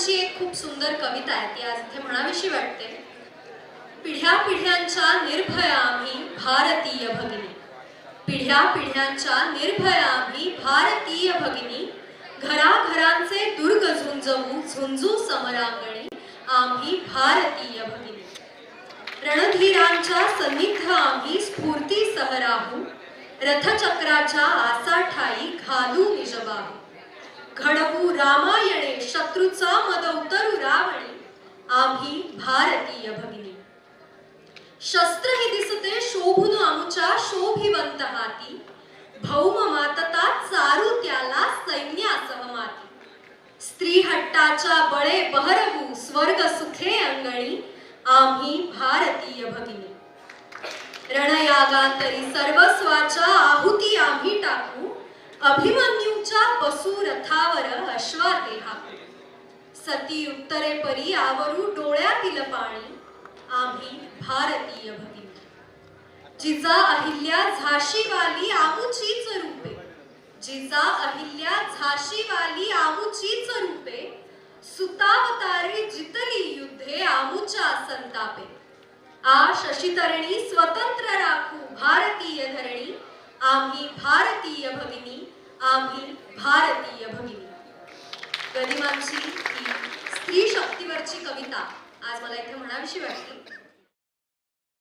गदिमांची एक खूप सुंदर कविता आहे ती आज इथे म्हणावीशी वाटते. पिढ्या पिढ्यांच्या निर्भया आम्ही भारतीय भगिनी. पिढ्या पिढ्यांच्या निर्भया आम्ही भारतीय भगिनी. घराघरांचे दुर्ग झुंजवू झुंजू समरांगणी आम्ही भारतीय भगिनी. रणधीरांच्या सन्निध आम्ही स्फूर्ती सहराहू. रथचक्राच्या आसाठाई घालू निजबाहू. घडवू रामायणे शत्रूचा आम्ही भारतीय भगिनी. शस्त्र हे दिसते शोभून आमुच्या शोभिवंत हाती भौम मातता चारू त्याला सैन्यासह माती. स्त्री हट्टाच्या बळे बहरवू स्वर्ग सुखे अंगणी आम्ही भारतीय भगिनी. रणयागांतरी सर्वस्वाच्या आहुती सती उत्तरे परी आवरू डोळ्यातील पाणी. आम्ही भारतीय भगिनी. जिजा अहिल्या झाशीवाली आमुचीच रूपे. जिजा अहिल्या झाशीवाली आमुचीच रूपे. सुतावतारे जितली युद्धे आमुच्या संतापे. आ शशितरणी स्वतंत्र राखू भारतीय धरणी. आम्ही भारतीय भगिनी. आम्ही भारतीय भगिनी. गरिमांची ही अशी कविता आज मला इथे म्हणावीशी वाटली.